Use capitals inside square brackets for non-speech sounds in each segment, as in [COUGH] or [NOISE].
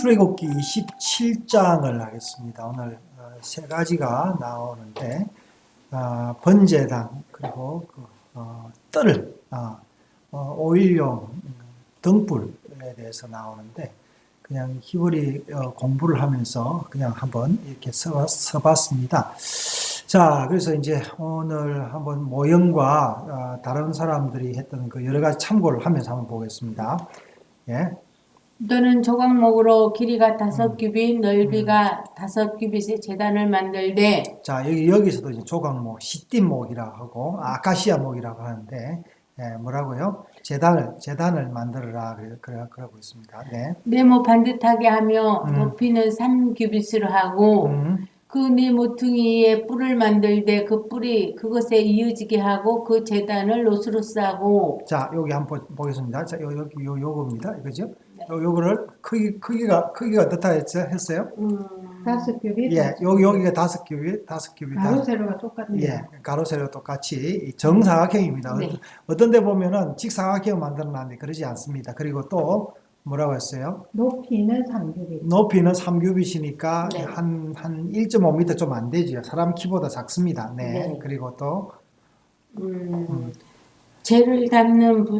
출애굽기 27장을 하겠습니다. 오늘 어, 세 가지가 나오는데 아, 번제단 그리고 그, 어, 뜰, 아, 어, 오일용 음, 등불에 대해서 나오는데 그냥 히브리 어, 공부를 하면서 그냥 한번 이렇게 써, 써봤습니다. 자, 그래서 이제 오늘 한번 모형과 어, 다른 사람들이 했던 그 여러 가지 참고를 하면서 한번 보겠습니다. 예. 너는 조각목으로 길이가 다섯 규빗, 넓이가 다섯 규빗의 재단을 만들되 자, 여기, 여기서도 이제 조각목, 시띠목이라고 하고, 아카시아목이라고 하는데, 예, 뭐라고요? 재단을, 재단을 만들어라. 그래, 그래, 그러고 있습니다. 네. 네모 반듯하게 하며 음. 높이는 삼 규빗으로 하고 음, 그 네 모 퉁이에 뿔을 만들되 그 뿔이 그것에 이어지게 하고 그 재단을 노수로 싸고 자, 여기 한번 보- 보겠습니다. 자, 요, 여기, 요, 요겁니다. 그죠? 네. 요, 요거를 크기, 크기가, 크기가 어떻다 했죠? 했어요? 음, 다섯 규빗, 예, 여기, 여기가 다섯 규빗, 다섯 규빗. 가로 다섯- 세로가 똑같네요. 예, 가로 세로 똑같이 이 정사각형입니다. 네. 어떤 데 보면은 직사각형 만들어 놨는데 그러지 않습니다. 그리고 또 뭐라고 했어요? 높이는 3규빗. 높이는 3규빗이니까 네. 한, 한 1.5m 좀 안 되죠. 사람 키보다 작습니다. 네. 네. 그리고 또, 음, 재를 담는 부,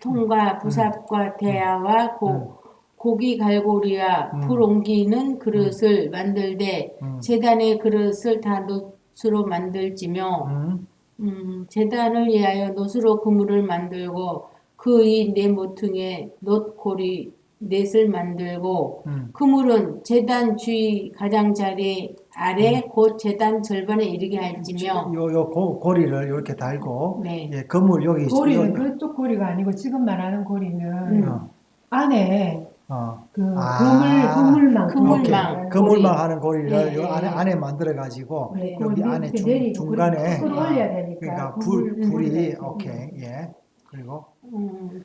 통과 부삽과 대야와 고, 음. 고기 갈고리와 음. 불 옮기는 그릇을 만들되 음, 재단의 그릇을 다 노수로 만들지며 음, 음, 재단을 위하여 노수로 그물을 만들고 그 이 네 모퉁이에 놋고리 넷을 만들고 음. 그물은 재단 주위 가장자리 아래 곧 재단 절반에 이르게 할지며 요, 요 고, 고리를 이렇게 달고, 네. 예, 건물 여기, 고리는 요- 그쪽 고리가 아니고 지금 말하는 고리는 음. 어, 안에 어. 그 아. 그물 그물망 그물망. 오케이. 고리. 그물망 하는 고리를 네, 요 네. 안에, 안에 만들어 가지고, 네, 여기 그걸 안에 이렇게 중, 내리고 중간에, 그걸 올려야 되니까 그러니까 불, 그물- 불이, 오케이, 예. 그리고, 음,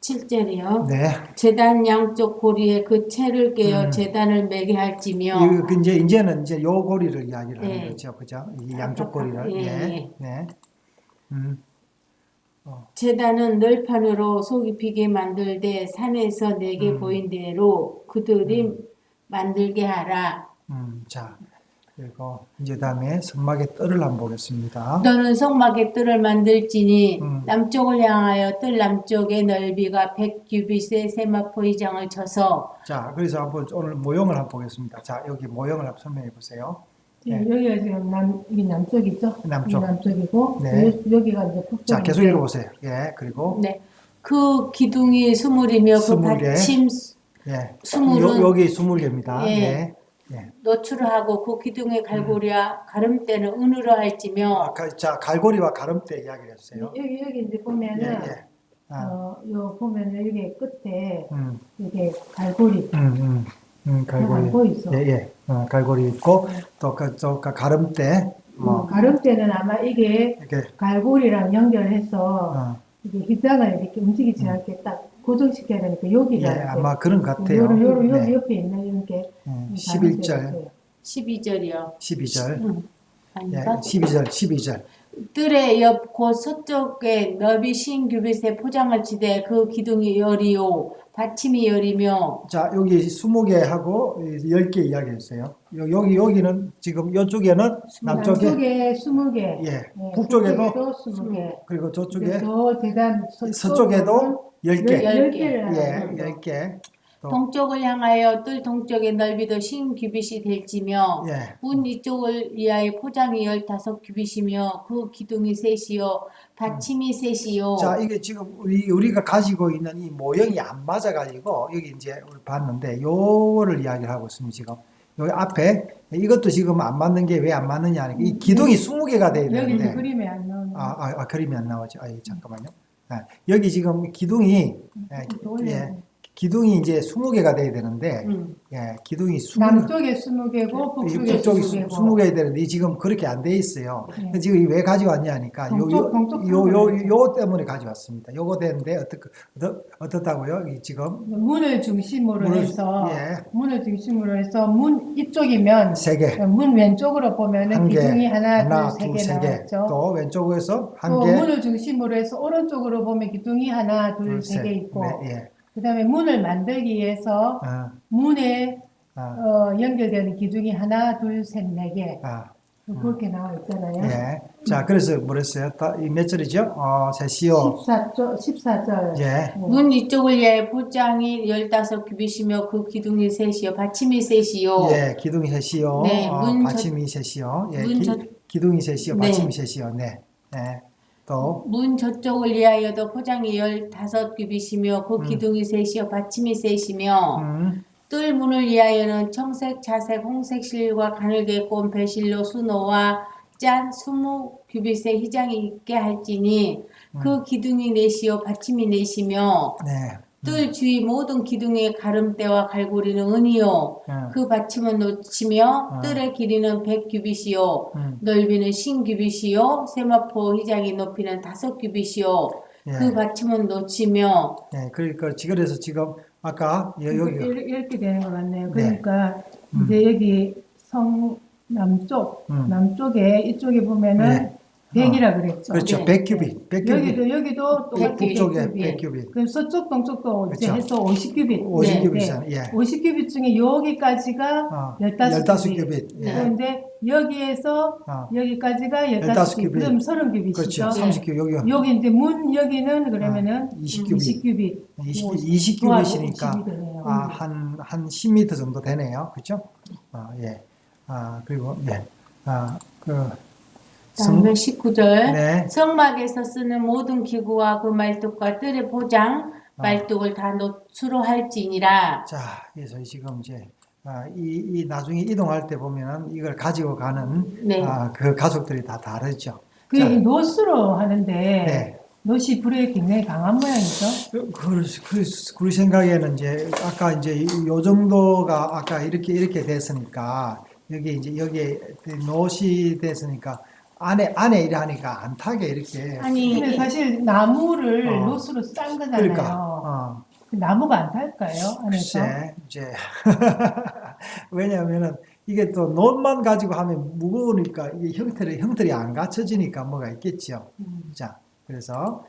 7절이요. 네. 재단 양쪽 고리에 그 채를 깨어 음. 재단을 매게 할지며 이- 그 이제 이제는 이제 요 고리를 이야기를 하는 네. 거죠, 그죠? 이 양쪽 고리를, 예, 예, 예. 네, 음, 재단은 널판으로 속이 비게 만들되 산에서 내게 음. 보인 대로 그들이 만들게 하라. 음, 자, 그리고 이제 다음에 선막의 뜰을 한번 보겠습니다. 너는 성막의 뜰을 만들지니 음. 남쪽을 향하여 뜰 남쪽의 넓이가 100규빗의 세마포 이장을 쳐서 자, 그래서 한번 오늘 모형을 한번 보겠습니다. 자, 여기 모형을 한번 설명해 보세요. 지금 네. 여기가 지금 남 이게 남쪽이죠? 남쪽. 이게 남쪽이고 네. 여- 여기가 이제 북쪽. 자, 계속 읽어보세요. 예, 그리고 네. 그 기둥이 스물이며 그 스물. 받침 예, 스물은- 요, 여기 스물 개입니다. 예. 네, 예. 노출을 하고 그 기둥의 갈고리와 가름대는 은으로 할지며 아까 자 갈고리와 가름대 이야기를 했어요. 여기 여기 이제 보면은 예, 예. 아, 어, 요 보면은 여기 끝에 음, 이게 갈고리 음, 음, 음, 갈고리. 갈고 있어. 예, 예. 어, 갈고리 있고 또 그, 또그 가름대 뭐 음, 가름대는 아마 이게 이렇게 갈고리랑 연결해서 어, 이게 휘장을 이렇게 움직이지 않게 딱 고정시켜야 되니까 예, 여기가 이렇게 아마 그런 것 같아요. 요런 요런 요 네. 옆에 있는 이렇게 음, 이 11절, 가름대가 12절이요. 12절, 음, 예, 아닌가? 12절, 12절. 뜰의 옆곧 서쪽에 너비 신 규빗에 포장을 치되 그 기둥이 열이요 받침이 열이며 자, 여기 20개 하고 10개 이야기했어요. 요- 여기 여기는 지금 이쪽에는 남쪽에 남쪽에 20개 예, 북쪽에도 20개 그리고 저쪽에 저 대단 서쪽에도 10개. 열 10개를 예, 10개. 또 동쪽을 향하여 뜰 동쪽의 넓이도 신 규빗이 될지며 예. 문 이쪽을 위하여 포장이 열다섯 규빗이며 그 기둥이 셋이요 받침이 셋이요 자, 이게 지금 우리, 우리가 가지고 있는 이 모형이 안 맞아가지고, 여기 이제 봤는데, 요거를 이야기를 하고 있습니다, 지금. 여기 앞에, 이것도 지금 안 맞는 게 왜 안 맞느냐 하니까, 이 기둥이 20개가 돼야 여기 되는데, 그림에 안 나오는 아, 아, 아, 그림이 안 나오죠. 아, 예, 잠깐만요. 아, 여기 지금 기둥이, 예, 예, 기둥이 이제 20개가 돼야 되는데, 음. 예, 기둥이 20, 남쪽에 20개고 북쪽에 북쪽이 20개고 20개 되는데, 지금 그렇게 안 돼 있어요. 네. 지금 왜 가져왔냐 하니까, 요, 동쪽, 요, 동쪽 요, 요, 때문에 가져왔습니다. 요거 되는데, 어떻게, 어떻, 어떻다고요? 이 지금, 문을 중심으로 문을- 해서 예. 문을 중심으로 해서 문 이쪽이면 세 개. 문 왼쪽으로 보면은 한 개, 기둥이 하나, 하나, 둘, 세 둘, 개세 개. 나왔죠. 또 왼쪽에서 한 또 개, 문을 중심으로 해서 오른쪽으로 보면 기둥이 하나, 둘, 둘, 세 셋, 개 있고 네, 예. 그 다음에 문을 만들기 위해서 어, 문에 어, 어, 연결되는 기둥이 하나, 둘, 셋, 네 개. 어, 그렇게 나와 있잖아요. 예. 자, 그래서 뭐랬어요? 이몇 절이죠? 어, 세시오. 14절, 14절. 예. 문 이쪽을 위하여 포장이 열다섯 규빗이며 그 기둥이 셋이요 받침이 셋이요 예, 기둥이 셋이요. 네, 어, 문 저- 받침이 셋이요. 예, 문 기, 저- 기둥이 셋이요. 네. 받침이 셋이요. 네. 네. 또 문 저쪽을 위하여도 포장이 열다섯 규빗이며 그 음. 기둥이 셋이요 받침이 셋이며 음, 뜰 문을 위하여는 청색, 자색, 홍색 실과 가늘게 꼰 배실로 수노와 짠 스무 규빗의 휘장이 있게 할지니 음. 그 기둥이 넷이요 받침이 넷이며 네. 뜰 주위 모든 기둥의 가름대와 갈고리는 은이요 음, 그 받침은 놓치며 아. 뜰의 길이는 백 규빗이요 음, 넓이는 신 규빗이요 세마포 휘장이 높이는 다섯 규빗이요 예. 그 받침은 놓치며 네, 그러니까 지금 그래서 지금 아까 여- 여기 이렇게, 되는 것 같네요. 네. 그러니까 음. 이제 여기 성 남쪽, 음. 남쪽에 이쪽에 보면은 네. 백이라 그랬죠. 그렇죠. 네. 100규빗. 100규빗. 여기도 여기도 똑같이 북쪽에 100규빗. 100 규빗. 그럼 서쪽 동쪽도 이제 그렇죠. 해서 50규빗. 50 규빗이잖아요. 예. 50규빗 중에 여기까지가 어, 15 15 규빗. 규빗. 예. 그런데 여기에서 어, 여기까지가 15 15규빗. 규빗. 그럼 30규빗이죠. 그렇죠. 30규빗 여기 여기 이제 문 여기는 그러면은 20 규빗. 20규빗. 20, 20 규빗이니까 50이 되네요. 아, 한, 한 10m 정도 되네요. 그죠? 아, 예. 아, 그리고, 예. 아, 그, 성, 다음에 19절 네. 성막에서 쓰는 모든 기구와 그 말뚝과 뜰의 포장 아. 말뚝을 다 노수로 할지니라 자, 그래서 지금 이제, 아, 이, 이 나중에 이동할 때 보면은 이걸 가지고 가는, 네. 아, 그 가족들이 다 다르죠. 그 자, 노스로 하는데 네. 노시 불에 굉장히 강한 모양이죠. 그, 그, 그, 우리 생각에는 이제, 아까 이제 이- 요 정도가 아까 이렇게, 이렇게 됐으니까, 여기 이제, 여기에 노시 됐으니까, 안에, 안에 이래 하니까 안 타게 이렇게. 아니 근데 사실 나무를 어. 노스로 싼 거잖아요. 그러니까, 어. 그 나무가 안 탈까요? 안에서? 글쎄, 이제, [LAUGHS] 왜냐면은, 이게 또 논만 가지고 하면 무거우니까, 이게 형태를, 형태이 안 갖춰지니까 뭐가 있겠죠. 음. 자, 그래서,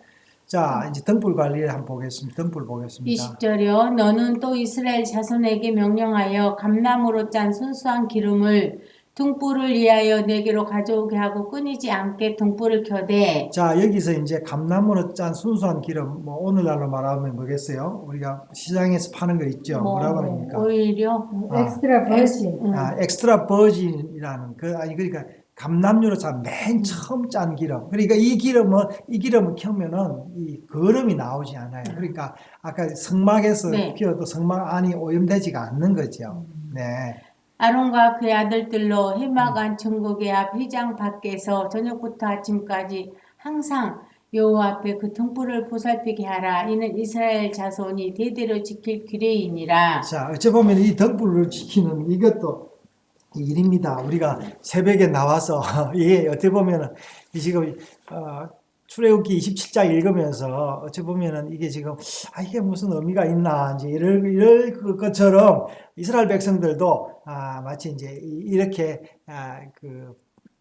자, 이제 등불 관리를 한번 보겠습니다. 등불 보겠습니다. 20절이요 너는 또 이스라엘 자손에게 명령하여 감나무로 짠 순수한 기름을 등불을 위하여 내게로 가져오게 하고 끊이지 않게 등불을 켜되 자, 여기서 이제 감나무로 짠 순수한 기름, 뭐, 오늘날로 말하면 뭐겠어요? 우리가 시장에서 파는 거 있죠? 뭐 뭐라고 합니까? 오히려 아. 엑스트라 버진. 음. 아, 엑스트라 버진이라는 그 아니 그러니까 감남유로 짠맨 처음 짠 기름. 그러니까 이 기름은 이 기름을 켜면은 이 거름이 나오지 않아요. 그러니까 아까 성막에서 네. 피워도 성막 안이 오염되지가 않는 거죠. 네. 아론과 그의 아들들로 해마간 천국의 앞 휘장 밖에서 저녁부터 아침까지 항상 여호와 앞에 그 등불을 보살피게 하라. 이는 이스라엘 자손이 대대로 지킬 규례이니라. 자, 어찌 보면 이 등불을 지키는 이것도 일입니다. 우리가 새벽에 나와서 [LAUGHS] 이게 어떻게 보면은 이 지금 어, 출애굽기 27장 읽으면서 어찌 보면은 이게 지금 아 이게 무슨 의미가 있나 이제 이럴 이럴 그 것처럼 이스라엘 백성들도 아 마치 이제 이- 이렇게 아그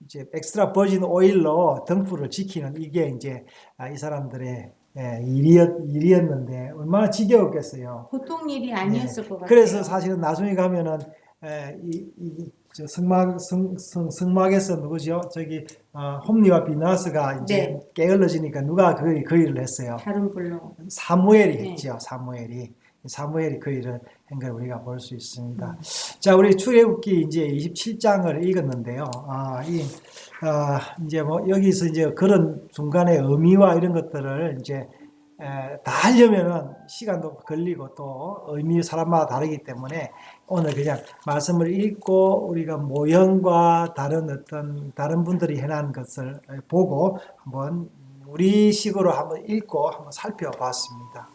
이제 엑스트라 버진 오일로 등불을 지키는 이게 이제 아, 이 사람들의 예, 일이었 일이었는데 얼마나 지겨웠겠어요. 보통 일이 아니었을 것 같아요. 그래서 사실은 나중에 가면은 에, 이, 이, 저 성막 성, 성, 성막에서 누구죠? 저기 어, 홈리와 비나스가 이제 네. 게을러지니까 누가 그, 그 일을 했어요? 다른 불로. 사무엘이 네. 했죠. 사무엘이 사무엘이 그 일을 한 걸 우리가 볼 수 있습니다. 음. 자, 우리 출애굽기 이제 27장을 읽었는데요. 아, 이 아, 이제 뭐 여기서 이제 그런 중간의 의미와 이런 것들을 이제 에, 다 하려면은 시간도 걸리고 또 의미 사람마다 다르기 때문에 오늘 그냥 말씀을 읽고 우리가 모형과 다른 어떤 다른 분들이 해놓은 것을 보고 한번 우리 식으로 한번 읽고 한번 살펴봤습니다.